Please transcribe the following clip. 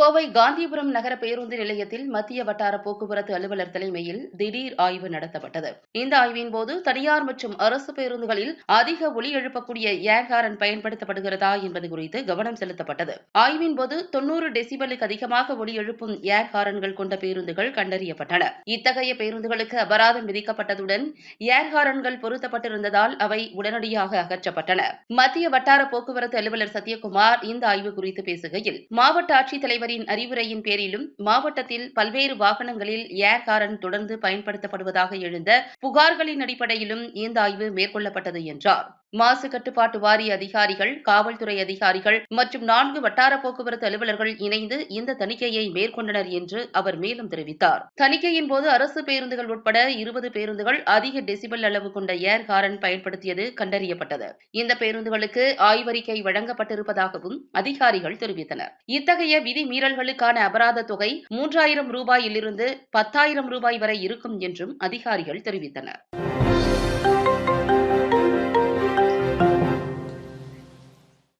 கோவை காந்திபுரம் நகர பேருந்து நிலையத்தில் மத்திய வட்டார போக்குவரத்து அலுவலர் தலைமையில் திடீர் ஆய்வு நடத்தப்பட்டது. இந்த ஆய்வின் போது தனியார் மற்றும் அரசு பேருந்துகளில் அதிக ஒலி எழுப்பக்கூடிய ஏர்ஹாரன் பயன்படுத்தப்படுகிறதா என்பது குறித்து கவனம் செலுத்தப்பட்டது. ஆய்வின் போது தொன்னூறு டெசிபலுக்கு அதிகமாக ஒலி எழுப்பும் ஏர்ஹாரன்கள் கொண்ட பேருந்துகள் கண்டறியப்பட்டன. இத்தகைய பேருந்துகளுக்கு அபராதம் விதிக்கப்பட்டதுடன் ஏர்ஹாரன்கள் பொருத்தப்பட்டிருந்ததால் அவை உடனடியாக அகற்றப்பட்டன. மத்திய வட்டார போக்குவரத்து அலுவலர் சத்யகுமார் இந்த ஆய்வு குறித்து பேசுகையில் மாவட்ட ஆட்சித்தலைவர் ஆட்சித்தலைவரின் அறிவுரையின் பேரிலும் மாவட்டத்தில் பல்வேறு வாகனங்களில் ஏர் ஹாரன் தொடர்ந்து பயன்படுத்தப்படுவதாக எழுந்த புகார்களின் அடிப்படையிலும் இந்த ஆய்வு மேற்கொள்ளப்பட்டது என்றார். மாசு கட்டுப்பாட்டு வாரிய அதிகாரிகள் காவல்துறை அதிகாரிகள் மற்றும் நான்கு வட்டார போக்குவரத்து அலுவலர்கள் இணைந்து இந்த தணிக்கையை மேற்கொண்டனர் என்று அவர் மேலும் தெரிவித்தார். தணிக்கையின் போது அரசு பேருந்துகள் உட்பட இருபது பேருந்துகள் அதிக டெசிபல் அளவு கொண்ட ஏர் ஹாரன் பயன்படுத்தியது கண்டறியப்பட்டது. இந்த பேருந்துகளுக்கு ஆய்வறிக்கை வழங்கப்பட்டிருப்பதாகவும் அதிகாரிகள் தெரிவித்தனர். இத்தகைய விதி மீறல்களுக்கான அபராத தொகை மூன்றாயிரம் ரூபாயிலிருந்து பத்தாயிரம் ரூபாய் வரை இருக்கும் என்றும் அதிகாரிகள் தெரிவித்தனர்.